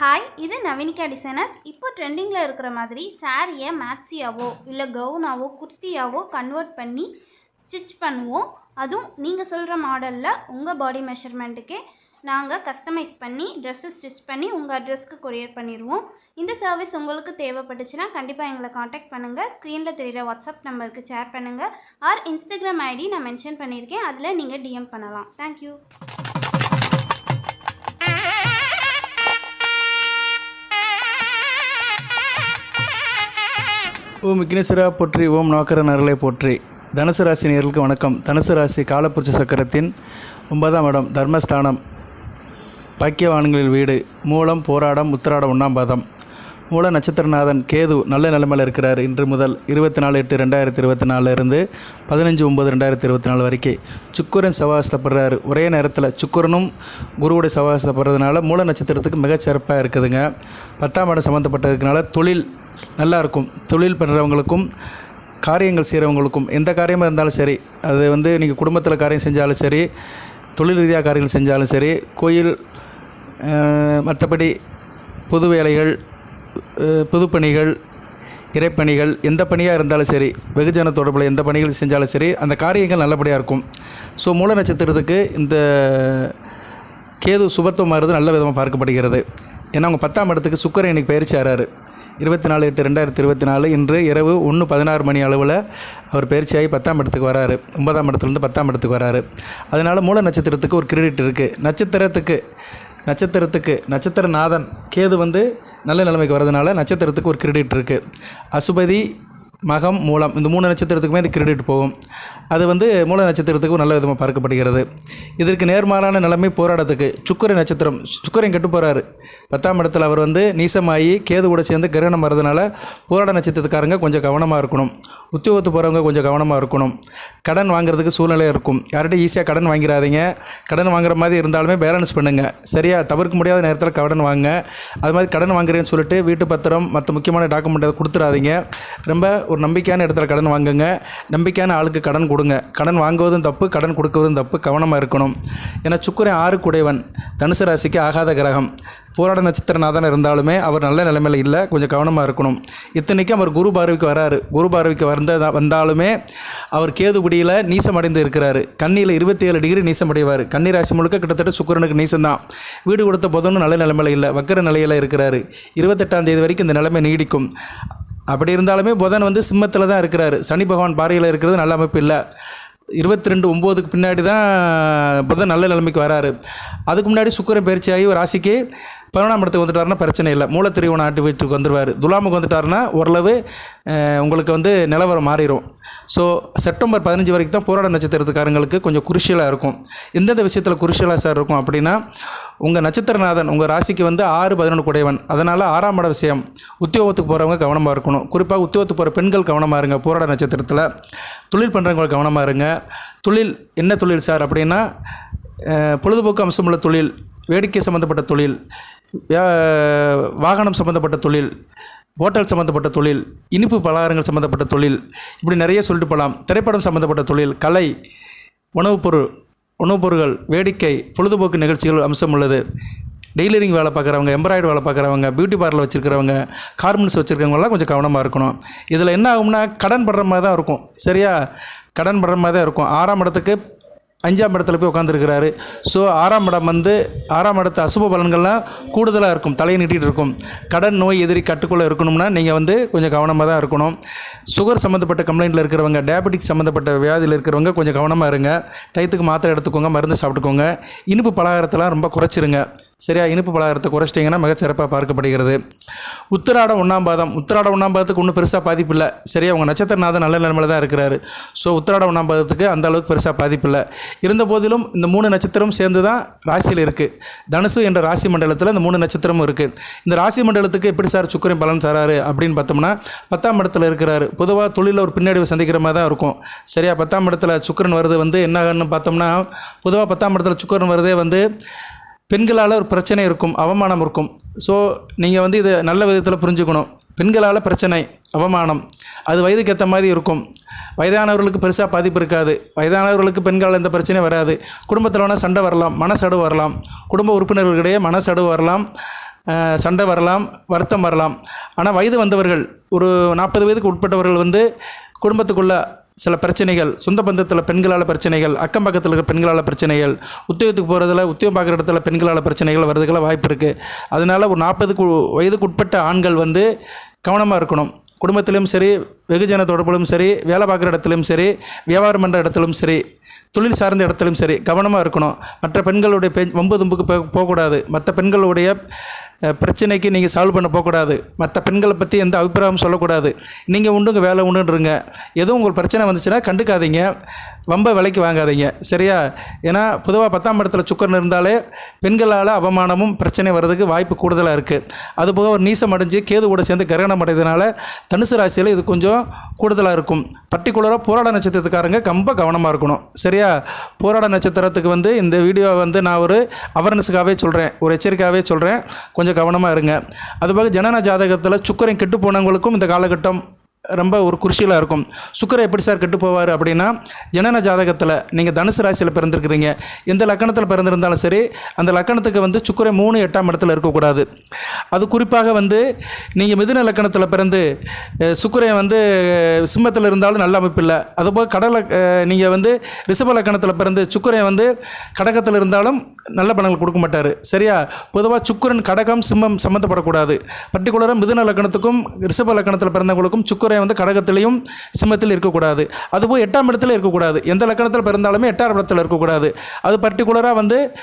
Hi இது Naveenika designers. இப்போ ட்ரெண்டிங்கில் இருக்கிற மாதிரி சாரியை மேக்ஸியாவோ இல்லை கவுனாவோ குர்த்தியாவோ கன்வெர்ட் பண்ணி ஸ்டிச் பண்ணுவோம். அதுவும் நீங்கள் சொல்கிற மாடலில் உங்கள் பாடி மெஷர்மெண்ட்டுக்கே நாங்கள் கஸ்டமைஸ் பண்ணி ட்ரெஸ்ஸு ஸ்டிச் பண்ணி உங்கள் அட்ரஸ்க்கு கொரியர் பண்ணிடுவோம். இந்த சர்வீஸ் உங்களுக்கு தேவைப்பட்டுச்சுன்னா கண்டிப்பாக எங்களை காண்டாக்ட் பண்ணுங்கள் ஸ்க்ரீனில் தெரியுற வாட்ஸ்அப் நம்பருக்கு ஷேர் பண்ணுங்கள் ஆர் இன்ஸ்டாகிராம் ஐடி நான் மென்ஷன் பண்ணியிருக்கேன். அதில் நீங்கள் டிஎம் பண்ணலாம். தேங்க்யூ ஓம் விக்னேஸ்வரா போற்றி ஓம் நோக்கர நரலை போற்றி. தனுசு ராசி நேர்களுக்கு வணக்கம். தனுசு ராசி காலப்புருஷ சக்கரத்தின் ஒன்பதாம் இடம் தர்மஸ்தானம். பாக்கியவான்களில் வீடு மூலம் போராடம் உத்திராடம் ஒன்றாம் பாதம். மூல நட்சத்திரநாதன் கேது நல்ல நிலைமையில் இருக்கிறார். இன்று முதல் இருபத்தி நாலு எட்டு ரெண்டாயிரத்தி இருபத்தி நாலுலேருந்து பதினஞ்சு ஒம்பது ரெண்டாயிரத்தி இருபத்தி நாலு வரைக்கும் சுக்கரன் சவாசப்படுறாரு ஒரே நேரத்தில் சுக்குரனும் குருவுடைய சவாசப்படுறதுனால மூல நட்சத்திரத்துக்கு மிகச்சிறப்பாக இருக்குதுங்க. பத்தாம் இடம் சம்மந்தப்பட்டதுனால தொழில் நல்லா இருக்கும் தொழில் பண்ணுறவங்களுக்கும் காரியங்கள் செய்கிறவங்களுக்கும் எந்த காரியமாக இருந்தாலும் சரி அது வந்து நீங்கள் குடும்பத்தில் காரியம் செஞ்சாலும் சரி தொழில் ரீதியாக காரியங்கள் செஞ்சாலும் சரி கோயில் மற்றபடி பொது வேலைகள் அஹ், பொதுப்பணிகள் இறைப்பணிகள் எந்த பணியாக இருந்தாலும் சரி வெகுஜன தொடர்பில் எந்த பணிகள் செஞ்சாலும் சரி அந்த காரியங்கள் நல்லபடியாக இருக்கும். ஸோ மூல நட்சத்திரத்துக்கு இந்த கேது சுபத்துவமாகிறது நல்ல விதமாக பார்க்கப்படுகிறது. ஏன்னா அவங்க பத்தாம் இடத்துக்கு சுக்கரன் இன்னைக்கு பயிற்சி ஆறாரு. இருபத்தி நாலு எட்டு ரெண்டாயிரத்தி இருபத்தி நாலு இன்று இரவு ஒன்று பதினாறு மணி அளவில் அவர் பயிற்சியாகி பத்தாம் இடத்துக்கு வராரு. ஒன்பதாம் இடத்துலேருந்து பத்தாம் இடத்துக்கு வராரு. அதனால் மூல நட்சத்திரத்துக்கு ஒரு கிரெடிட் இருக்குது நட்சத்திரத்துக்கு நட்சத்திரத்துக்கு நட்சத்திரநாதன் கேது வந்து நல்ல நிலைமைக்கு வரதுனால நட்சத்திரத்துக்கு ஒரு கிரெடிட் இருக்குது அசுபதி மகம் மூலம். இந்த மூணு நட்சத்திரத்துக்குமே இந்த கிரெடிட் போகும். அது வந்து மூல நட்சத்திரத்துக்கும் நல்ல விதமாக பார்க்கப்படுகிறது. இதற்கு நேர்மாறான நிலைமை போராட்டத்துக்கு சுக்கர நட்சத்திரம் சுக்கரன் கெட்டு போகிறாரு பத்தாம் இடத்துல அவர் வந்து நீசமாகி கேது கூட சேர்ந்து கிரகணம் வரதுனால போராட நட்சத்திரத்துக்காரங்க கொஞ்சம் கவனமாக இருக்கணும். உத்தியோகத்து போகிறவங்க கொஞ்சம் கவனமாக இருக்கணும். கடன் வாங்குறதுக்கு சூழ்நிலையாக இருக்கும். யார்கிட்ட ஈஸியாக கடன் வாங்கிடாதீங்க கடன் வாங்குற மாதிரி இருந்தாலுமே பேலன்ஸ் பண்ணுங்கள் சரியாக தவிர்க்க முடியாத நேரத்தில் கடன் வாங்க. அது மாதிரி கடன் வாங்குறேன்னு சொல்லிட்டு வீட்டு பத்திரம் மற்ற முக்கியமான டாக்குமெண்ட் கொடுத்துடாதீங்க ரொம்ப ஒரு நம்பிக்கையான இடத்துல கடன் வாங்குங்க. நம்பிக்கையான ஆளுக்கு கடன் கொடுங்க. கடன் வாங்குவதும் தப்பு கடன் கொடுக்குவதும் தப்பு. கவனமாக இருக்கணும். ஏன்னா சுக்கரன் ஆறு குடைவன் தனுசு ராசிக்கு ஆகாத கிரகம். போராட நட்சத்திரநாதன் இருந்தாலுமே அவர் நல்ல நிலைமையில் இல்லை. கொஞ்சம் கவனமாக இருக்கணும். இத்தனைக்கும் அவர் குரு பார்வைக்கு வராரு. குரு பார்வைக்கு வந்த வந்தாலுமே அவர் கேதுபடியில் நீசமடைந்து இருக்கிறாரு. கண்ணியில் இருபத்தி ஏழு டிகிரி நீசமடைவார். கன்னி ராசி முழுக்க கிட்டத்தட்ட சுக்கிரனுக்கு நீசம்தான். வீடு கொடுத்த போதும் நல்ல நிலைமையில் இல்லை. வக்கர நிலையில் இருக்கிறாரு. இருபத்தெட்டாம் தேதி வரைக்கும் இந்த நிலைமை நீடிக்கும். அப்படி இருந்தாலுமே புதன் வந்து சிம்மத்தில் தான் இருக்கிறார். சனி பகவான் பாறையில் இருக்கிறது நல்ல அமைப்பு இல்லை. இருபத்தி ரெண்டு ஒம்போதுக்கு பின்னாடி தான் புதன் நல்ல நிலைமைக்கு வராரு. அதுக்கு முன்னாடி சுக்கரன் பயிற்சியாகி ஒரு ராசிக்கு பதினொன்றாம் இடத்துக்கு வந்துட்டாருன்னா பிரச்சனை இல்லை. மூலத்திரிவன ஆட்டு வீட்டுக்கு வந்துடுவார் துலாமுக்கு வந்துட்டாருன்னா ஓரளவு உங்களுக்கு வந்து நிலவரம் மாறிடும் ஸோ செப்டம்பர் பதினஞ்சு வரைக்கும் தான் போராட நட்சத்திரத்துக்காரங்களுக்கு கொஞ்சம் குருஷியலாக இருக்கும். எந்தெந்த விஷயத்தில் குருஷியலாக சார் இருக்கும் அப்படின்னா உங்கள் நட்சத்திரநாதன் உங்கள் ராசிக்கு வந்து ஆறு பதினொன்று குடையவன். அதனால் ஆறாம் இட விஷயம் உத்தியோகத்துக்கு போகிறவங்க கவனமாக இருக்கணும். குறிப்பாக உத்தியோகத்துக்கு போகிற பெண்கள் கவனமாக இருங்க போராட நட்சத்திரத்தில். தொழில் பண்ணுறவங்க கவனமாக இருங்க. தொழில் என்ன தொழில் சார் அப்படின்னா பொழுதுபோக்கு அம்சமுள்ள தொழில் வேடிக்கை சம்மந்தப்பட்ட தொழில் வாகனம் சம்மந்தப்பட்ட தொழில் ஹோட்டல் சம்மந்தப்பட்ட தொழில் இனிப்பு பலகாரங்கள் சம்மந்தப்பட்ட தொழில் இப்படி நிறைய சொல்லிட்டு போகலாம். திரைப்படம் சம்மந்தப்பட்ட தொழில் கலை உணவுப் பொருள் உணவுப் பொருட்கள் வேடிக்கை பொழுதுபோக்கு நிகழ்ச்சிகள் அம்சம் உள்ளது. டெய்லரிங் வேலை பார்க்குறவங்க எம்ப்ராய்டரி வேலை பார்க்குறவங்க பியூட்டி பார்லர் வச்சுருக்கிறவங்க கார்மெண்ட்ஸ் வச்சுருக்கவங்களாம் கொஞ்சம் கவனமாக இருக்கணும். இதில் என்ன ஆகும்னா கடன் படுற மாதிரி தான் இருக்கும். சரியா? கடன் படுற மாதிரி தான் இருக்கும். ஆறாம் இடத்துக்கு அஞ்சாம் இடத்துல போய் உட்காந்துருக்கிறாரு ஸோ ஆறாம் இடம் வந்து ஆறாம் இடத்து அசுப பலன்கள்லாம் கூடுதலாக இருக்கும் தலையை நீட்டிகிட்டு இருக்கும். கடன் நோய் எதிரி கட்டுக்குள்ளே இருக்கணும்னா நீங்கள் வந்து கொஞ்சம் கவனமாக தான் இருக்கணும். சுகர் சம்மந்தப்பட்ட கம்ப்ளைண்ட்டில் இருக்கிறவங்க டயபெட்டிக் சம்மந்தப்பட்ட வியாதியில் இருக்கிறவங்க கொஞ்சம் கவனமாக இருங்க. டயத்துக்கு மாத்திரை எடுத்துக்கோங்க மருந்து சாப்பிட்டுக்கோங்க. இனிப்பு பலகாரத்தெல்லாம் ரொம்ப குறைச்சிருங்க. சரியா? இனிப்பு பலகாரத்தை குறைச்சிட்டிங்கன்னா மிகச்சிறப்பாக பார்க்கப்படுகிறது. உத்திராட ஒன்றாம் பாதம். உத்திராடம் ஒன்றாம் பாதத்துக்கு ஒன்றும் பெருசாக பாதிப்பு இல்லை. சரியா? உங்கள் நட்சத்திரநாதன் நல்ல நிலைமையில் தான் இருக்கிறாரு. ஸோ உத்திராட ஒன்றாம் பாதத்துக்கு அந்த அளவுக்கு பெருசாக பாதிப்பு இல்லை. இருந்த போதிலும் இந்த மூணு நட்சத்திரம் சேர்ந்து தான் ராசியில் இருக்குது தனுசு என்ற ராசி மண்டலத்தில் இந்த மூணு நட்சத்திரமும் இருக்குது இந்த ராசி மண்டலத்துக்கு எப்படி சார் சுக்கரன் பலன் தராரு அப்படின்னு பார்த்தோம்னா பத்தாம் இடத்துல இருக்கிறாரு. பொதுவாக தொழிலில் ஒரு பின்னடைவு சந்திக்கிற மாதிரி தான் இருக்கும். சரியா? பத்தாம் இடத்துல சுக்கரன் வருது வந்து என்னன்னு பார்த்தோம்னா பொதுவாக பத்தாம் இடத்துல சுக்கரன் வருதே வந்து பெண்களால் ஒரு பிரச்சனை இருக்கும் அவமானம் இருக்கும். ஸோ நீங்கள் வந்து இதை நல்ல விதத்தில் புரிஞ்சுக்கணும். பெண்களால் பிரச்சனை அவமானம் அது வயதுக்கு ஏற்ற மாதிரி இருக்கும். வயதானவர்களுக்கு பெருசாக பாதிப்பு இருக்காது. வயதானவர்களுக்கு பெண்களால் எந்த பிரச்சனையும் வராது. குடும்பத்தில் வேணால் சண்டை வரலாம் மனசடு வரலாம். குடும்ப உறுப்பினர்களிடையே மனசடு வரலாம் சண்டை வரலாம் வருத்தம் வரலாம். ஆனால் வயது வந்தவர்கள் ஒரு நாற்பது வயதுக்கு உட்பட்டவர்கள் வந்து குடும்பத்துக்குள்ளே சில பிரச்சனைகள் சொந்த பந்தத்தில் பெண்களால் பிரச்சனைகள் அக்கம் பக்கத்தில் இருக்கிற பெண்களால் பிரச்சனைகள் உத்தியோகத்துக்கு போகிறதுல உத்தியோகம் பார்க்குற இடத்துல பெண்களால் பிரச்சனைகள் வர்றதுக்கெல்லாம் வாய்ப்பு இருக்குது அதனால் ஒரு நாற்பதுக்கு வயதுக்கு உட்பட்ட ஆண்கள் வந்து கவனமாக இருக்கணும். குடும்பத்திலும் சரி வெகுஜன தொடர்பிலும் சரி வேலை பார்க்குற இடத்துலையும் சரி வியாபாரம் பண்ணுற இடத்துலையும் சரி தொழில் சார்ந்த இடத்துலையும் சரி கவனமாக இருக்கணும். மற்ற பெண்களுடைய பெ வம்பு தும்புக்கு போகக்கூடாது. மற்ற பெண்களுடைய பிரச்சனைக்கு நீங்கள் சால்வ் பண்ண போகக்கூடாது. மற்ற பெண்களை பற்றி எந்த அபிப்பிராயமும் சொல்லக்கூடாது. நீங்கள் உண்டுங்க வேலை உண்டுன்றிருங்க எதுவும் உங்களுக்கு பிரச்சனை வந்துச்சுன்னா கண்டுக்காதீங்க. வம்ப விலைக்கு வாங்காதீங்க. சரியா? ஏன்னா பொதுவாக பத்தாம் இடத்துல சுக்கரன் இருந்தாலே பெண்களால் அவமானமும் பிரச்சனை வர்றதுக்கு வாய்ப்பு கூடுதலாக இருக்குது அதுபோக ஒரு நீசம் அடைஞ்சு கேது கூட சேர்ந்து கிரகணம் அடைறதுனால தனுசு ராசியில் இது கொஞ்சம் கூடுதலாக இருக்கும். பர்டிகுலராக போராட நட்சத்திரத்துக்காரங்க ரொம்ப கவனமாக இருக்கணும். சரியா? போராட நட்சத்திரத்துக்கு வந்து இந்த வீடியோவை வந்து நான் ஒரு அவேர்னஸுக்காகவே சொல்கிறேன் ஒரு எச்சரிக்கையாகவே சொல்கிறேன் கொஞ்சம் கவனமாக இருங்க. அதுபோக ஜனன ஜாதகத்தில் சுக்கரன் கெட்டு போனவங்களுக்கும் இந்த காலகட்டம் ரொம்ப ஒரு குருஷியலாக இருக்கும். சுக்கரை எப்படி சார் கெட்டு போவார் அப்படின்னா ஜனன ஜாதகத்தில் நீங்கள் தனுசு ராசியில் பிறந்திருக்கிறீங்க. எந்த லக்கணத்தில் பிறந்திருந்தாலும் சரி அந்த லக்கணத்துக்கு வந்து சுக்கரை மூணு எட்டாம் இடத்துல இருக்கக்கூடாது. அது குறிப்பாக வந்து நீங்கள் மிதுன லக்கணத்தில் பிறந்து சுக்கரை வந்து சிம்மத்தில் இருந்தாலும் நல்ல அமைப்பு இல்லை. அதுபோல் கடலை நீங்கள் வந்து ரிஷப லக்கணத்தில் பிறந்து சுக்கரை வந்து கடகத்தில் இருந்தாலும் நல்ல பணங்கள் கொடுக்க மாட்டார். சரியா? பொதுவாக சுக்கரன் கடகம் சிம்மம் சம்மந்தப்படக்கூடாது பர்டிகுலராக மிதுன லக்கணத்துக்கும் ரிஷப லக்கணத்தில் பிறந்தவங்களுக்கும் சுக்கிரன் வந்து கடகத்திலையும் சிம்மத்தில் இருக்கக்கூடாது. அதுபோல் எட்டாம் இடத்துல இருக்கக்கூடாது. எந்த லக்கணத்தில் பிறந்தாலுமே எட்டாம் இடத்துல இருக்கக்கூடாது. அது பர்டிகுலராக வந்து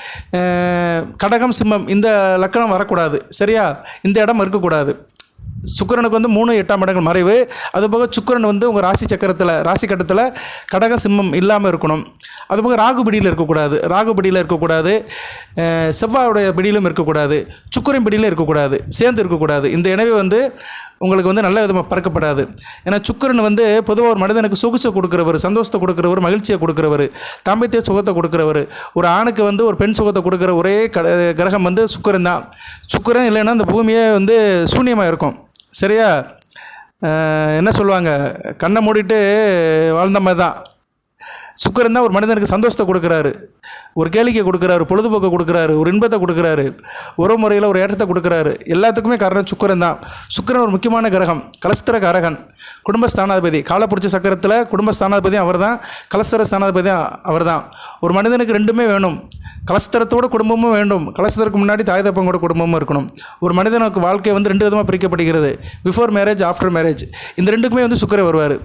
கடகம் சிம்மம் இந்த லக்கணம் வரக்கூடாது. சரியா? இந்த இடம் இருக்கக்கூடாது. சுக்கிரனுக்கு வந்து மூணு எட்டாம் இடங்கள் மறைவு. அதுபோக சுக்கிரன் வந்து உங்கள் ராசி சக்கரத்தில் ராசி கட்டத்தில் கடக சிம்மம் இல்லாமல் இருக்கணும். அதுபோக ராகுபடியில் இருக்கக்கூடாது. ராகுபடியில் இருக்கக்கூடாது. செவ்வாயுடைய பிடியிலும் இருக்கக்கூடாது. சுக்கிரன் பிடியிலும் இருக்கக்கூடாது. சேர்ந்து இருக்கக்கூடாது. இந்த இணைவு வந்து உங்களுக்கு வந்து நல்ல விதமாக பறக்கப்படாது. ஏன்னா சுக்கிரன் வந்து பொதுவாக ஒரு மனிதனுக்கு சொகுசை கொடுக்குறவர் சந்தோஷத்தை கொடுக்குறவர் மகிழ்ச்சியை கொடுக்குறவர் தாம்பத்திய சுகத்தை கொடுக்குறவர். ஒரு ஆணுக்கு வந்து ஒரு பெண் சுகத்தை கொடுக்குற ஒரே க கிரகம் வந்து சுக்கிரன் தான். சுக்கிரன் இல்லைன்னா அந்த பூமியே வந்து சூன்யமாக இருக்கும். சரியா? என்ன சொல்லுவாங்க? கண்ணை மூடிட்டு வாழ்ந்த மாதிரி தான். சுக்கரன் தான் ஒரு மனிதனுக்கு சந்தோஷத்தை கொடுக்குறாரு. ஒரு கேளிக்கை கொடுக்குறாரு பொழுதுபோக்கை கொடுக்குறாரு ஒரு இன்பத்தை கொடுக்குறாரு உறவு முறையில் ஒரு ஏற்றத்தை கொடுக்குறாரு. எல்லாத்துக்குமே காரணம் சுக்கரன் தான். சுக்கரன் ஒரு முக்கியமான கிரகம் கலஸ்தர கரகன் குடும்ப ஸ்தானாதிபதி காலப்புரிச்ச சக்கரத்தில் குடும்ப ஸ்தானாதிபதியும் அவர் தான் கலஸ்தர ஸ்தானாதிபதியும் அவர் தான் ஒரு மனிதனுக்கு ரெண்டுமே வேணும். கலஸ்தரத்தோட குடும்பமும் வேண்டும். கலஸ்தரத்துக்கு முன்னாடி தாய் தப்பங்கூட குடும்பமும் இருக்கணும். ஒரு மனிதனுக்கு வாழ்க்கை வந்து ரெண்டு விதமாக பிரிக்கப்படுகிறது பிஃபோர் மேரேஜ் ஆஃப்டர் மேரேஜ் இந்த ரெண்டுக்குமே வந்து சுக்கரை வருவார்.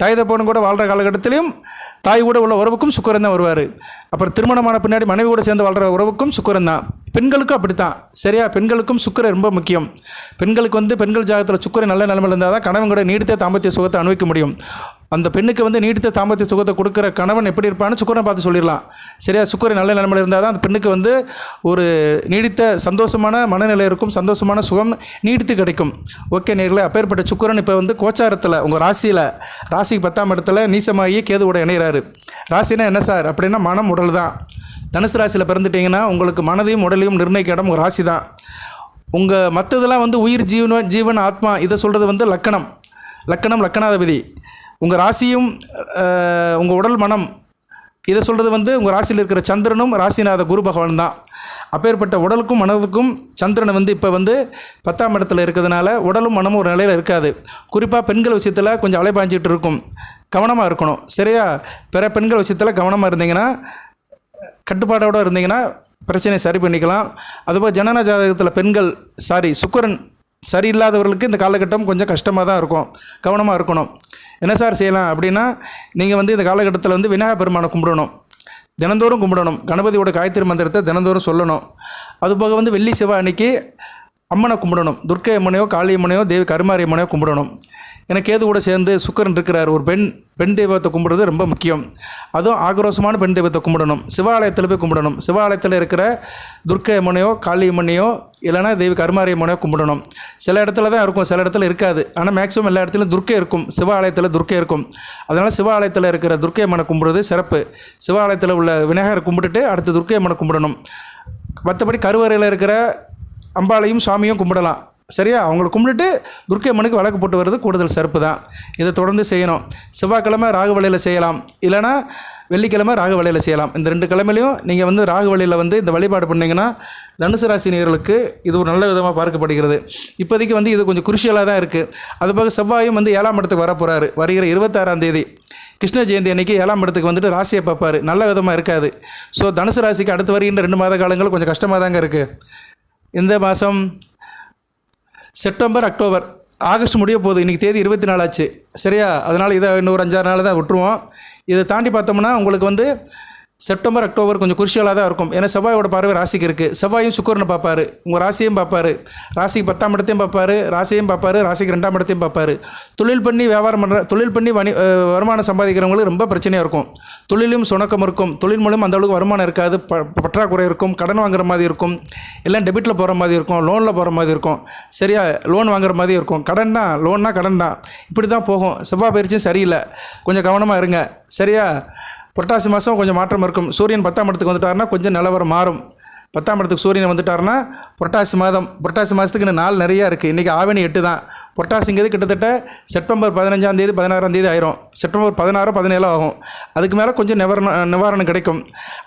தாய் தப்பனும் கூட வாழ்கிற காலகட்டத்திலையும் தாய் கூட உள்ள உறவுக்கும் சுக்கரன் தான் வருவார். அப்புறம் திருமணமான பின்னாடி மனைவி கூட சேர்ந்து வாழ்கிற உறவுக்கும் சுக்கரன் தான். பெண்களுக்கும் அப்படித்தான். சரியா? பெண்களுக்கும் சுக்கரை ரொம்ப முக்கியம். பெண்களுக்கு வந்து பெண்கள் ஜாகத்தில் சுக்கரை நல்ல நிலைமையில் இருந்தால் தான் கணவன் கூட நீடித்த தாம்பத்திய சுகத்தை அனுபவிக்க முடியும். அந்த பெண்ணுக்கு வந்து நீடித்த தாம்பத்திய சுகத்தை கொடுக்குற கணவன் எப்படி இருப்பான்னு சுக்கரனை பார்த்து சொல்லிடலாம். சரியா? சுக்கரன் நல்ல நிலைமையில் இருந்தால் தான் அந்த பெண்ணுக்கு வந்து ஒரு நீடித்த சந்தோஷமான மனநிலை இருக்கும் சந்தோஷமான சுகம் நீடித்து கிடைக்கும். ஓகே நேரில் அப்பேற்பட்ட சுக்கரன் இப்போ வந்து கோச்சாரத்தில் உங்கள் ராசியில் ராசிக்கு பத்தாம் இடத்துல நீசமாகி கேதுவோட இணைகிறாரு ராசினா என்ன சார்? அப்படின்னா மனம் உடல் தான். தனுசு ராசியில் பிறந்துட்டிங்கன்னா உங்களுக்கு மனதையும் உடலையும் நிர்ணயிக்க இடம் உங்கள் ராசி தான். உங்கள் மற்றதெல்லாம் வந்து உயிர் ஜீவன ஜீவன் ஆத்மா இதை சொல்கிறது வந்து லக்கணம். லக்கணம் லக்கணாதிபதி. உங்கள் ராசியும் உங்கள் உடல் மனம் இதை சொல்கிறது வந்து உங்கள் ராசியில் இருக்கிற சந்திரனும் ராசிநாத குரு பகவான் தான். அப்பேற்பட்ட உடலுக்கும் மனதுக்கும் சந்திரன் வந்து இப்போ வந்து பத்தாம் இடத்துல இருக்கிறதுனால உடலும் மனமும் ஒரு நிலையில் இருக்காது. குறிப்பாக பெண்கள் விஷயத்தில் கொஞ்சம் அலைபாஞ்சிக்கிட்டு இருக்கும். கவனமாக இருக்கணும். சரியா? பிற பெண்கள் விஷயத்தில் கவனமாக இருந்தீங்கன்னா கட்டுப்பாடோடு இருந்தீங்கன்னா பிரச்சனையை சரி பண்ணிக்கலாம். அதுபோல் ஜனன ஜாதகத்தில் பெண்கள் சாரி சுக்கரன் சரியில்லாதவர்களுக்கு இந்த காலகட்டம் கொஞ்சம் கஷ்டமாக தான் இருக்கும். கவனமாக இருக்கணும். என்ன சார் செய்யலாம் அப்படின்னா நீங்கள் வந்து இந்த காலகட்டத்தில் வந்து விநாயகர் பெருமானை கும்பிடணும். தினந்தோறும் கும்பிடணும். கணபதியோட காயத்ரி மந்திரத்தை தினந்தோறும் சொல்லணும். அதுபோக வந்து வெள்ளி செவ்வாய் அன்னைக்கு அம்மனை கும்பிடணும். துர்க்கை அம்மனையோ காளி அம்மனையோ தேவி கருமாரி அம்மனையோ கும்பிடணும். எனக்கு ஏது கூட சேர்ந்து சுக்கரன் இருக்கிறார். ஒரு பெண் பெண் தெய்வத்தை கும்பிடுறது ரொம்ப முக்கியம். அதுவும் ஆக்ரோஷமான பெண் தெய்வத்தை கும்பிடணும். சிவாலயத்தில் போய் கும்பிடணும். சிவாலயத்தில் இருக்கிற துர்க்கை அம்மனையோ காளி அம்மனையோ இல்லைனா தேவி கருமாரி அம்மனையோ கும்பிடணும். சில இடத்துல தான் இருக்கும் சில இடத்துல இருக்காது. ஆனால் மேக்ஸிமம் எல்லா இடத்துலையும் துர்க்கை இருக்கும். சிவாலயத்தில் துர்க்கை இருக்கும். அதனால் சிவாலயத்தில் இருக்கிற துர்க்கை அம்மனை கும்பிடுறது சிறப்பு. சிவாலயத்தில் உள்ள விநாயகரை கும்பிட்டுட்டு அடுத்து துர்க்கை அம்மனை கும்பிடணும். மற்றபடி கருவறையில் இருக்கிற அம்பாளையும் சாமியும் கும்பிடலாம். சரியா? அவங்களை கும்பிட்டுட்டு துர்க்கை அம்மனுக்கு வழக்கு போட்டு வர்றது கூடுதல் சிறப்பு தான். இதை தொடர்ந்து செய்யணும். செவ்வாய்க்கிழமை ராகு வழியில் செய்யலாம். இல்லைனா வெள்ளிக்கிழமை ராகு வழியில் செய்யலாம். இந்த ரெண்டு கிழமையிலையும் நீங்கள் வந்து ராகு வழியில் வந்து இந்த வழிபாடு பண்ணிங்கன்னா தனுசு ராசி நேர்களுக்கு இது ஒரு நல்ல விதமாக பார்க்கப்படுகிறது. இப்போதைக்கு வந்து இது கொஞ்சம் குருஷியலாக தான் இருக்குது அது போக செவ்வாயும் வந்து ஏழாம் இடத்துக்கு வர போகிறாரு வருகிற இருபத்தாறாம் தேதி கிருஷ்ண ஜெயந்தி அன்னைக்கு ஏழாம் இடத்துக்கு வந்துட்டு ராசியை பார்ப்பார். நல்ல விதமாக இருக்காது. ஸோ தனுசு ராசிக்கு அடுத்து வருகின்ற ரெண்டு மாத காலங்கள் கொஞ்சம் கஷ்டமாக தாங்க இருக்குது இந்த மாதம் செப்டம்பர் அக்டோபர் ஆகஸ்ட் முடிய போகுது. இன்றைக்கி தேதி இருபத்தி நாலாச்சு சரியா? அதனால் இதை இன்னொரு அஞ்சாறு நாள் தான் விட்டுருவோம். இதை தாண்டி பார்த்தோம்னா உங்களுக்கு வந்து செப்டம்பர் அக்டோபர் கொஞ்சம் குருஷியலாக தான் இருக்கும். ஏன்னா செவ்வாயோட பார்வை ராசிக்கு இருக்குது செவ்வாயும் சுக்கரனை பார்ப்பாரு. உங்கள் ராசியும் பார்ப்பாரு. ராசிக்கு பத்தாம் இடத்தையும் பார்ப்பாரு. ராசியும் பார்ப்பாரு. ராசிக்கு ரெண்டாம் இடத்தையும் பார்ப்பாரு. தொழில் பண்ணி வியாபாரம் பண்ணுற தொழில் பண்ணி வணி வருமானம் சம்பாதிக்கிறவங்களுக்கு ரொம்ப பிரச்சனையாக இருக்கும். தொழிலும் சுணக்கம் இருக்கும். தொழில் மூலம் அந்த அளவுக்கு வருமானம் இருக்காது. ப பற்றாக்குறை இருக்கும். கடன் வாங்குற மாதிரி இருக்கும். எல்லாம் டெபிட்டில் போகிற மாதிரி இருக்கும். லோனில் போகிற மாதிரி இருக்கும். சரியா? லோன் வாங்குற மாதிரி இருக்கும். கடன் தான் லோன்னா கடன் தான் இப்படி தான் போகும். செவ்வாய் பயிற்சியும் சரியில்லை. கொஞ்சம் கவனமாக இருங்க. சரியா? புரட்டாசி மாதம் கொஞ்சம் மாற்றம் இருக்கும். சூரியன் பத்தாம் இடத்துக்கு வந்துட்டாருன்னா கொஞ்சம் நிலவரம் மாறும். பத்தாம் இடத்துக்கு சூரியன் வந்துட்டாருன்னா புரட்டாசி மாதம். புரட்டாசி மாதத்துக்கு இன்னும் நாள் நிறையா இருக்குது இன்றைக்கி ஆவணி எட்டு தான். புரட்டாசிங்கிறது கிட்டத்தட்ட செப்டம்பர் பதினஞ்சாம் தேதி பதினாறாம் தேதி ஆயிரும். செப்டம்பர் பதினாறு பதினேழோ ஆகும். அதுக்கு மேலே கொஞ்சம் நிவாரணம் நிவாரணம் கிடைக்கும்.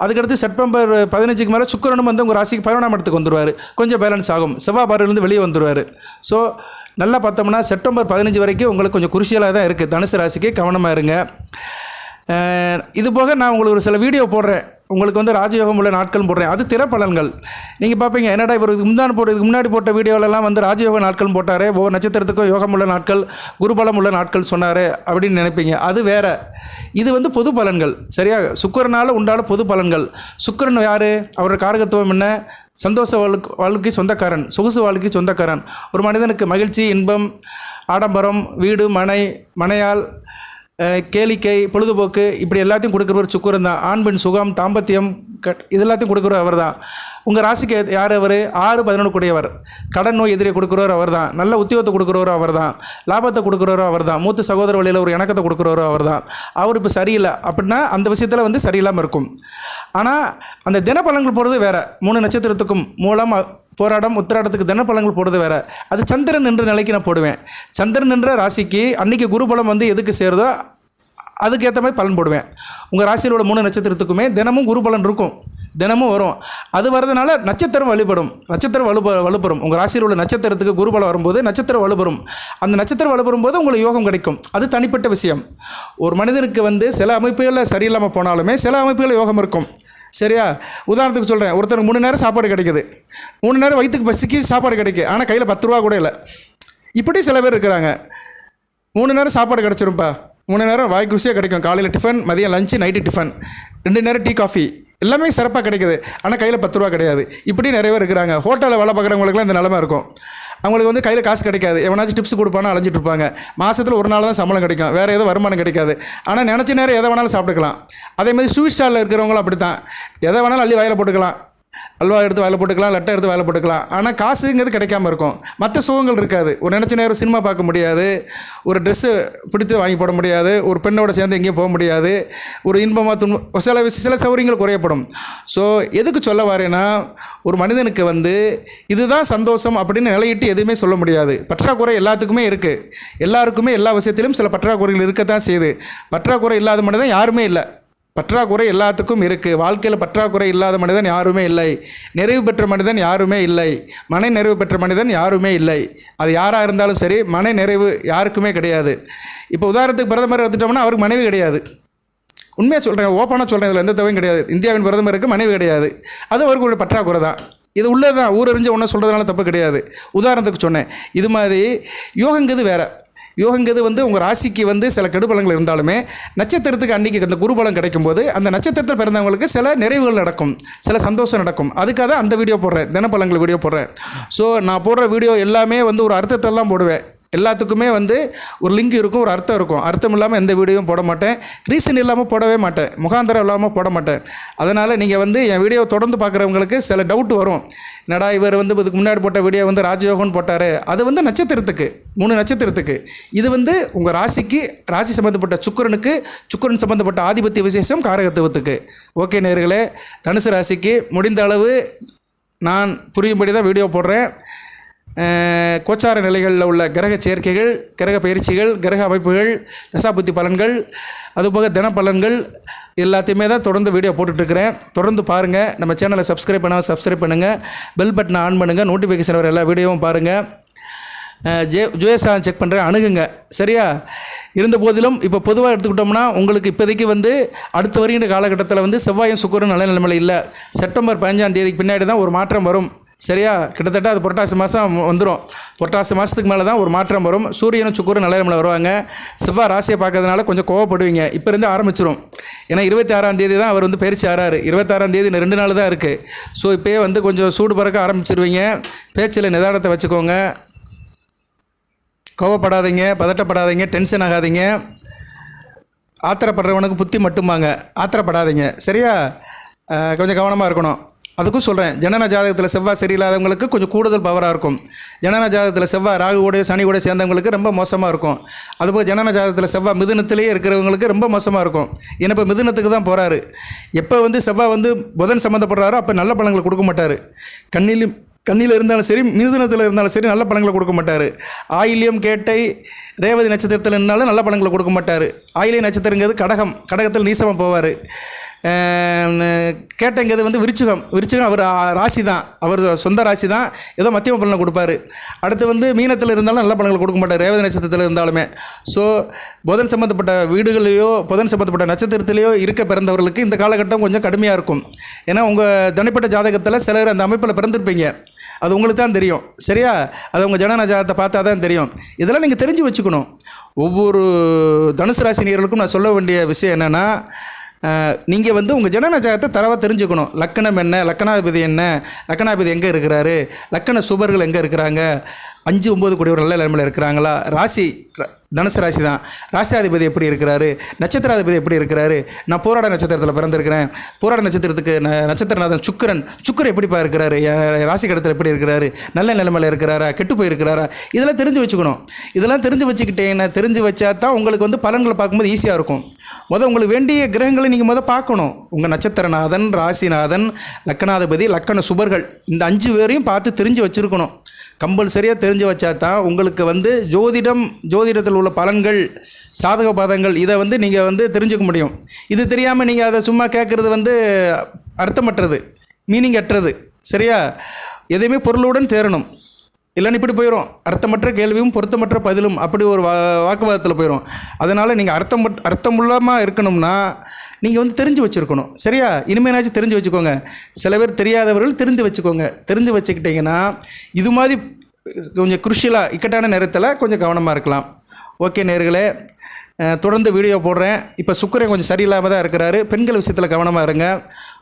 அதுக்கடுத்து செப்டம்பர் பதினஞ்சுக்கு மேலே சுக்கிரனும் வந்து உங்கள் ராசிக்கு பதினொன்றாம் இடத்துக்கு வந்துடுவார் கொஞ்சம் பேலன்ஸ் ஆகும். செவ்வாய் பார்வையிலேருந்து வெளியே வந்துடுவார் ஸோ நல்லா பார்த்தோம்னா செப்டம்பர் பதினஞ்சு வரைக்கும் உங்களுக்கு கொஞ்சம் குருசியலாக தான் இருக்குது தனுசு ராசிக்கு கவனமாக இருங்க. இது போக நான் உங்களுக்கு ஒரு சில வீடியோ போடுறேன். உங்களுக்கு வந்து ராஜயோகம் உள்ள நாட்கள் போடுறேன். அது திறப்பலன்கள் நீங்கள் பார்ப்பீங்க என்னடா இவர் முந்தான போட்டு இதுக்கு முன்னாடி போட்ட வீடியோவிலலாம் வந்து ராஜயோக நாட்கள் போட்டார். ஒவ்வொரு நட்சத்திரத்துக்கும் யோகம் உள்ள நாட்கள் குருபலம் உள்ள நாட்கள் சொன்னார் அப்படின்னு நினைப்பீங்க. அது வேற. இது வந்து பொது பலன்கள். சரியா? சுக்கரனால் உண்டான பொது பலன்கள். சுக்கிரன் யார்? அவரோட காரகத்துவம் என்ன? சந்தோஷ வாழ்க்கை வாழ்க்கை சொந்தக்காரன் சொகுசு வாழ்க்கை சொந்தக்காரன். ஒரு மனிதனுக்கு மகிழ்ச்சி இன்பம் ஆடம்பரம் வீடு மனை மனையால் கேளிக்கை பொழுதுபோக்கு இப்படி எல்லாத்தையும் கொடுக்குறவர் சுக்கரன் தான். ஆண் பெண் சுகம் தாம்பத்தியம் க இது எல்லாத்தையும் கொடுக்குறவர் அவர் தான் உங்கள் ராசிக்கு யார் அவர்? ஆறு பதினொன்று கூடியவர். கடன் நோய் எதிரே கொடுக்குறவர் அவர் தான் நல்ல உத்தியோகத்தை கொடுக்குறவரும் அவர் தான் லாபத்தை கொடுக்குறவரும் அவர் தான் மூத்த சகோதர வழியில் ஒரு இணக்கத்தை கொடுக்குறவரும் அவர் தான் அவர் இப்போ சரியில்லை. அப்படின்னா அந்த விஷயத்தில் வந்து சரியில்லாமல் இருக்கும். ஆனால் அந்த தினப்பலன்கள் போகிறது வேறு. மூணு நட்சத்திரத்துக்கும் மூலம் போராடம் உத்திராடத்துக்கு தினப்பழங்கள் போடுறது வேற. அது சந்திரன் என்ற நிலைக்கு நான் போடுவேன். சந்திரன் என்ற ராசிக்கு அன்னைக்கு குருபலம் வந்து எதுக்கு சேருதோ அதுக்கேற்ற மாதிரி பலன் போடுவேன். உங்கள் ராசியில் உள்ள மூணு நட்சத்திரத்துக்குமே தினமும் குருபலன் இருக்கும். தினமும் வரும். அது வரதுனால நட்சத்திரம் வலுப்படும். நட்சத்திரம் வலுப்ப வலுப்பெறும். உங்கள் ராசியில் உள்ள நட்சத்திரத்துக்கு குருபலம் வரும்போது நட்சத்திரம் வலுப்பெறும். அந்த நட்சத்திரம் வலுப்பெறும் போது உங்களுக்கு யோகம் கிடைக்கும். அது தனிப்பட்ட விஷயம். ஒரு மனிதனுக்கு வந்து சில அமைப்புகளில் சரியில்லாமல் போனாலுமே சில அமைப்புகளில் யோகம் இருக்கும். சரியா? உதாரணத்துக்கு சொல்கிறேன் ஒருத்தருக்கு மூணு நேரம் சாப்பாடு கிடைக்குது. மூணு நேரம் வயிற்றுக்கு பசிக்கு சாப்பாடு கிடைக்கும் ஆனால் கையில் பத்து ரூபா கூட இல்லை. இப்படி சில பேர் இருக்கிறாங்க. மூணு நேரம் சாப்பாடு கிடச்சிரும்ப்பா மூணு நேரம் வாய்க்குசியாக கிடைக்கும். காலையில் டிஃபன் மதியம் லஞ்சு நைட்டு டிஃபன் ரெண்டு நேரம் டீ காஃபி எல்லாமே சிறப்பாக கிடைக்குது. ஆனால் கையில் பத்து ரூபா கிடையாது. இப்படி நிறைய பேர் இருக்கிறாங்க. ஹோட்டலில் வேலை பார்க்குறவங்களுக்குலாம் இந்த நிலமை இருக்கும். அவங்களுக்கு வந்து கையில் காசு கிடைக்காது. எவனாச்சும் டிப்ஸ் கொடுப்பானா அலைஞ்சிட்டு இருப்பாங்க. மாதத்தில் ஒரு நாள் தான் சம்பளம் கிடைக்கும். வேறு எதுவும் வருமானம் கிடைக்காது. ஆனால் நினச்ச நேரம் எதை வேணாலும் சாப்பிட்டுக்கலாம். அதே மாதிரி ஸ்வீட் ஸ்டாலில் இருக்கிறவங்களும் அப்படி தான் எதை வேணாலும் அள்ளி வாயில் போட்டுக்கலாம். அல்வா எடுத்து வேலை போட்டுக்கலாம் லட்டை எடுத்து வேலை போட்டுக்கலாம். ஆனால் காசுங்கிறது கிடைக்காம இருக்கும். மற்ற சுகங்கள் இருக்காது. ஒரு நினச்ச நேரம் சினிமா பார்க்க முடியாது. ஒரு ட்ரெஸ்ஸு பிடித்து வாங்கி போட முடியாது. ஒரு பெண்ணோட சேர்ந்து எங்கேயும் போக முடியாது. ஒரு இன்பமாக துன்பம் சில சில சௌகரியங்கள் குறையப்படும். ஸோ எதுக்கு சொல்ல வரேன்னா ஒரு மனிதனுக்கு வந்து இதுதான் சந்தோஷம் அப்படின்னு நிலையிட்டு எதுவுமே சொல்ல முடியாது. பற்றாக்குறை எல்லாத்துக்குமே இருக்குது எல்லாருக்குமே எல்லா விஷயத்திலும் சில பற்றாக்குறைகள் இருக்கத்தான் செய்யுது. பற்றாக்குறை இல்லாத மனிதன் யாருமே இல்லை. பற்றாக்குறை எல்லாத்துக்கும் இருக்குது வாழ்க்கையில் பற்றாக்குறை இல்லாத மனிதன் யாருமே இல்லை. நிறைவு பெற்ற மனிதன் யாருமே இல்லை. மன நிறைவு பெற்ற மனிதன் யாருமே இல்லை. அது யாராக இருந்தாலும் சரி மன நிறைவு யாருக்குமே கிடையாது. இப்போ உதாரணத்துக்கு பிரதமர் எடுத்துட்டோம்னா அவருக்கு மனைவி கிடையாது. உண்மையாக சொல்கிறேன் ஓப்பனாக சொல்கிறேன் இதில் எந்த தவையும் கிடையாது. இந்தியாவின் பிரதமருக்கு மனைவி கிடையாது. அது அவருக்கு ஒரு பற்றாக்குறை தான். இது உள்ளே தான் ஊரறிஞ்ச ஒன்றும் சொல்கிறதுனால தப்பு கிடையாது. உதாரணத்துக்கு சொன்னேன் இது மாதிரி யோகங்கிறது வேறு. யோகங்கிறது வந்து உங்கள் ராசிக்கு வந்து சில கெடுபலங்கள் இருந்தாலுமே நட்சத்திரத்துக்கு அன்றைக்கி அந்த குருபலம் கிடைக்கும்போது அந்த நட்சத்திரத்தில் பிறந்தவங்களுக்கு சில நிறைவுகள் நடக்கும். சில சந்தோஷம் நடக்கும். அதுக்காக தான் அந்த வீடியோ போடுறேன். தினப்பலங்கள் வீடியோ போடுறேன். ஸோ நான் போடுற வீடியோ எல்லாமே வந்து ஒரு அர்த்தத்தெல்லாம் போடுவேன். எல்லாத்துக்குமே வந்து ஒரு லிங்க் இருக்கும் ஒரு அர்த்தம் இருக்கும். அர்த்தம் இல்லாமல் எந்த வீடியோவும் போட மாட்டேன். ரீசன் இல்லாமல் போடவே மாட்டேன். முகாந்திரம் இல்லாமல் போட மாட்டேன். அதனால் நீங்கள் வந்து என் வீடியோ தொடர்ந்து பார்க்குறவங்களுக்கு சில டவுட் வரும். என்னடா இவர் வந்து இதுக்கு முன்னாடி போட்ட வீடியோ வந்து ராஜயோகம்னு போட்டார். அது வந்து நட்சத்திரத்துக்கு மூணு நட்சத்திரத்துக்கு. இது வந்து உங்கள் ராசிக்கு ராசி சம்மந்தப்பட்ட சுக்கிரனுக்கு சுக்கரன் சம்மந்தப்பட்ட ஆதிபத்திய விசேஷம் காரகத்துவத்துக்கு. ஓகே நேர்களே தனுசு ராசிக்கு முடிந்த அளவு நான் புரியும்படி தான் வீடியோ போடுறேன். கோச்சார நிலைகளில் உள்ள கிரக சேர்க்கைகள் கிரக பயிற்சிகள் கிரக அமைப்புகள் தசாபுத்தி பலன்கள் அதுபோக தினப்பலன்கள் எல்லாத்தையுமே தான் தொடர்ந்து வீடியோ போட்டுட்ருக்கிறேன். தொடர்ந்து பாருங்கள் நம்ம சேனலை சப்ஸ்கிரைப் பண்ணால் சப்ஸ்கிரைப் பண்ணுங்கள் பெல் பட்டனை ஆன் பண்ணுங்கள் நோட்டிஃபிகேஷன் வர எல்லா வீடியோவும் பாருங்கள் ஜே ஜுவேசா செக் பண்ணுறேன் அணுகுங்க. சரியா? இருந்த போதிலும் இப்போ பொதுவாக எடுத்துக்கிட்டோம்னா உங்களுக்கு இப்போதைக்கு வந்து அடுத்து வருகின்ற காலகட்டத்தில் வந்து செவ்வாயும் சுக்கரும் நல்ல நிலைமையில் இல்லை. செப்டம்பர் பதினஞ்சாம் தேதிக்கு பின்னாடி தான் ஒரு மாற்றம் வரும். சரியா? கிட்டத்தட்ட அது புரட்டாசி மாதம் வந்துடும் புரட்டாசி மாதத்துக்கு மேலே தான் ஒரு மாற்றம் வரும். சூரியனும் சுக்கரும் நல்ல வருவாங்க. செவ்வாய் ராசியை பார்க்கறதுனால கொஞ்சம் கோவப்படுவீங்க. இப்போ இருந்து ஆரம்பிச்சிரும். ஏன்னா இருபத்தி ஆறாம் தேதி தான் அவர் வந்து பயிற்சி ஆறாரு. இருபத்தாறாம் தேதி ரெண்டு நாள் தான் இருக்குது ஸோ இப்போயே வந்து கொஞ்சம் சூடு பறக்க ஆரம்பிச்சிருவீங்க. பேச்சில் நிதானத்தை வச்சுக்கோங்க. கோவப்படாதீங்க பதட்டப்படாதீங்க டென்ஷன் ஆகாதீங்க. ஆத்திரப்படுறவனுக்கு புத்தி மட்டுமாங்க ஆத்திரப்படாதீங்க. சரியா? கொஞ்சம் கவனமாக இருக்கணும். அதுக்கும் சொல்கிறேன் ஜனன ஜாதகத்தில் செவ்வாய் சரியில்லாதவங்களுக்கு கொஞ்சம் கூடுதல் பவராக இருக்கும். ஜனன ஜாதகத்தில் செவ்வாய் ராகு கூட சனி கூட சேர்ந்தவங்களுக்கு ரொம்ப மோசமாக இருக்கும். அதுபோல் ஜனன ஜாதகத்தில் செவ்வாய் மிதுனத்திலேயே இருக்கிறவங்களுக்கு ரொம்ப மோசமாக இருக்கும். ஏன்னா இப்போ மிதுனத்துக்கு தான் போகிறாரு எப்போ வந்து செவ்வாய் வந்து புதன் சம்மந்தப்படுறாரோ அப்போ நல்ல பழங்களை கொடுக்க மாட்டார். கண்ணிலும் கண்ணியில் இருந்தாலும் சரி மிதுனத்தில் இருந்தாலும் சரி நல்ல பழங்களை கொடுக்க மாட்டார். ஆயில்யம் கேட்டை ரேவதி நட்சத்திரத்தில் இருந்தாலும் நல்ல பழங்களை கொடுக்க மாட்டார். ஆயிலிய நட்சத்திரங்கிறது கடகம். கடகத்தில் நீசமாக போவார். கேட்டங்கிறது வந்து விருச்சிகம். விருச்சிகம் அவர் ராசி தான் அவர் சொந்த ராசி தான் ஏதோ மத்தியம பலனை கொடுப்பாரு. அடுத்து வந்து மீனத்தில் இருந்தாலும் நல்ல பலன்கள் கொடுக்க மாட்டார். ரேவதி நட்சத்திரத்தில் இருந்தாலுமே. ஸோ புதன் சம்மந்தப்பட்ட வீடுகளிலேயோ புதன் சம்மந்தப்பட்ட நட்சத்திரத்திலேயோ இருக்க பிறந்தவர்களுக்கு இந்த காலகட்டம் கொஞ்சம் கடுமையாக இருக்கும். ஏன்னா உங்கள் தனிப்பட்ட ஜாதகத்தில் சிலர் அந்த அமைப்பில் பிறந்திருப்பீங்க. அது உங்களுக்கு தான் தெரியும். சரியா? அது உங்கள் ஜனன ஜாதகத்தை பார்த்தா தான் தெரியும். இதெல்லாம் நீங்கள் தெரிஞ்சு வச்சுக்கணும். ஒவ்வொரு தனுசு ராசினியர்களுக்கும் நான் சொல்ல வேண்டிய விஷயம் என்னென்னா நீங்கள் வந்து உங்கள் ஜனநாயகத்தை தரவாக தெரிஞ்சுக்கணும். லக்கணம் என்ன? லக்கணாதிபதி என்ன? லக்கணாதிபதி எங்கே இருக்கிறாரு? லக்கண சுபர்கள் எங்கே இருக்கிறாங்க? அஞ்சு ஒம்பது கூடிய ஒரு நல்ல நிலைமையில் இருக்கிறாங்களா? ராசி தனுசு ராசி தான். ராசியாதிபதி எப்படி இருக்கிறாரு? நட்சத்திராதிபதி எப்படி இருக்கிறாரு? நான் போராட நட்சத்திரத்தில் பிறந்திருக்கிறேன். போராட நட்சத்திரத்துக்கு ந நட்சத்திரநாதன் சுக்கிரன். சுக்கர் எப்படிப்பா இருக்கிறாரு? ராசி கடத்தில் எப்படி இருக்கிறாரு? நல்ல நிலைமையில் இருக்கிறாரா? கெட்டு போயிருக்கிறாரா? இதெல்லாம் தெரிஞ்சு வச்சுக்கணும். இதெல்லாம் தெரிஞ்சு வச்சுக்கிட்டீங்கன்னா தெரிஞ்சு வச்சா தான் உங்களுக்கு வந்து பலன்களை பார்க்கும்போது ஈஸியாக இருக்கும். முதல் உங்களுக்கு வேண்டிய கிரகங்களை நீங்கள் முதல் பார்க்கணும். உங்கள் நட்சத்திரநாதன் ராசிநாதன் லக்கணாதிபதி லக்கண சுபர்கள். இந்த அஞ்சு பேரையும் பார்த்து தெரிஞ்சு வச்சுருக்கணும். கம்பல்சரியாக தெரிஞ்சு வச்சா தான் உங்களுக்கு வந்து ஜோதிடம் ஜோதிடத்தில் உள்ள பலன்கள் சாதக பாதங்கள் இதை வந்து நீங்கள் வந்து தெரிஞ்சுக்க முடியும். இது தெரியாமல் நீங்கள் அதை சும்மா கேட்குறது வந்து அர்த்தமற்றது மீனிங் அற்றது சரியா? எதையுமே பொருளுடன் தேரணும் இல்லைன்னு இப்படி போயிடும் அர்த்தமற்ற கேள்வியும் பொருத்தமற்ற பதிலும் அப்படி ஒரு வா வாக்குவாதத்தில் போயிடும் அதனால் நீங்கள் அர்த்தம் அர்த்தமுள்ளமாக இருக்கணும்னா நீங்கள் வந்து தெரிஞ்சு வச்சுருக்கணும். சரியா? இனிமேனாச்சும் தெரிஞ்சு வச்சுக்கோங்க. சில பேர் தெரியாதவர்கள் தெரிஞ்சு வச்சுக்கோங்க. தெரிஞ்சு வச்சுக்கிட்டிங்கன்னா இது மாதிரி கொஞ்சம் குருஷியலாக இக்கட்டான நேரத்தில் கொஞ்சம் கவனமாக இருக்கலாம். ஓகே நேர்களே தொடர்ந்து வீடியோ போடுறேன். இப்போ சுக்கரன் கொஞ்சம் சரியில்லாமல் தான் இருக்கிறாரு. பெண்கள் விஷயத்தில் கவனமாக இருங்க.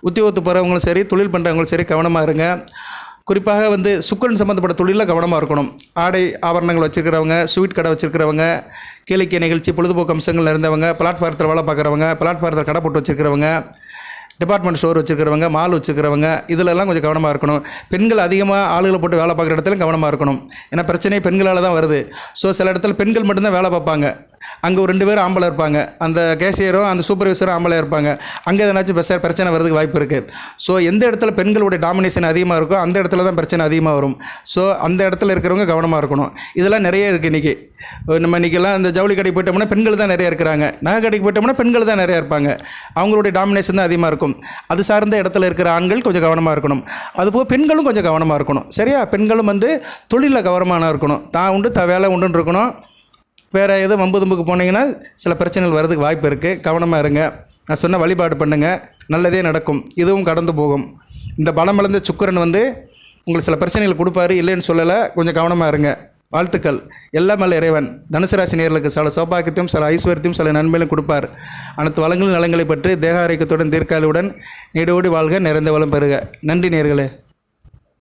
உத்தியோகத்து போகிறவங்களும் சரி தொழில் பண்ணுறவங்களும் சரி கவனமாக இருங்க. குறிப்பாக வந்து சுக்கரன் சம்மந்தப்பட்ட தொழிலில் கவனமாக இருக்கணும். ஆடை ஆபரணங்கள் வச்சுருக்கிறவங்க ஸ்வீட் கடை வச்சுருக்கிறவங்க கேளிக்கை நிகழ்ச்சி பொழுதுபோக்கு அம்சங்கள் இருந்தவங்க பிளாட்ஃபாரத்தில் வேலை பார்க்குறவங்க பிளாட்ஃபாரத்தில் கடை போட்டு வச்சுருக்கிறவங்க டிபார்ட்மெண்ட் ஸ்டோர் வச்சுருக்கிறவங்க மால் வச்சுருக்கிறவங்க இதிலெல்லாம் கொஞ்சம் கவனமாக இருக்கணும். பெண்கள் அதிகமாக ஆளுகளை போட்டு வேலை பார்க்குற இடத்துல கவனமாக இருக்கணும். ஏன்னா பிரச்சனை பெண்களால் தான் வருது. ஸோ சில இடத்துல பெண்கள் மட்டும்தான் வேலை பார்ப்பாங்க. அங்கே ஒரு ரெண்டு பேரும் ஆம்பளை இருப்பாங்க. அந்த கேஷியரும் அந்த சூப்பர்வைசரும் ஆம்பளை இருப்பாங்க. அங்கே எதனாச்சும் பெச பிரச்சனை வரதுக்கு வாய்ப்பு இருக்குது ஸோ எந்த இடத்துல பெண்களுடைய டாமினேஷன் அதிகமாக இருக்கோ அந்த இடத்துல தான் பிரச்சனை அதிகமாக வரும். ஸோ அந்த இடத்துல இருக்கிறவங்க கவனமாக இருக்கணும். இதெல்லாம் நிறைய இருக்குது இன்றைக்கி நம்ம இன்றைக்கெல்லாம் அந்த ஜவுளி கடைக்கு போயிட்டோம்னா பெண்கள் தான் நிறைய இருக்கிறாங்க. நகை கடைக்கு போயிட்டோம்னா பெண்கள் தான் நிறைய இருப்பாங்க. அவங்களுடைய டாமினேஷன் தான் அதிகமாக இருக்கும். அது சார்ந்த இடத்துல இருக்கிற ஆண்கள் கொஞ்சம் கவனமாக இருக்கணும். அதுபோக பெண்களும் கொஞ்சம் கவனமாக இருக்கணும். சரியா? பெண்களும் வந்து தொழிலில் கவனமான இருக்கணும். தான் உண்டு த வேலை உண்டுன்னு இருக்கணும். வேறு எதுவும் வம்பு தும்புக்கு போனீங்கன்னா சில பிரச்சனைகள் வர்றதுக்கு வாய்ப்பு இருக்குது கவனமாக இருங்க. நான் சொன்ன வழிபாடு பண்ணுங்கள் நல்லதே நடக்கும். இதுவும் கடந்து போகும். இந்த பலம் வளர்ந்த சுக்கிரன் வந்து உங்களுக்கு சில பிரச்சனைகள் கொடுப்பாரு. இல்லைன்னு சொல்லலை. கொஞ்சம் கவனமாக இருங்க. வாழ்த்துக்கள். எல்லாம் அல்ல இறைவன். தனுசு ராசி நேர்களுக்கு சில சௌபாக்கியத்தையும் சில ஐஸ்வர்யத்தையும் சில நன்மையிலும் கொடுப்பார். அனைத்து வளங்களும் நலங்களை பற்றி தேக ஆரோக்கியத்துடன் தீர்க்காலுடன் நீடோடி வாழ்க நிறைந்த வளம் பெறுக. நன்றி நேர்களே.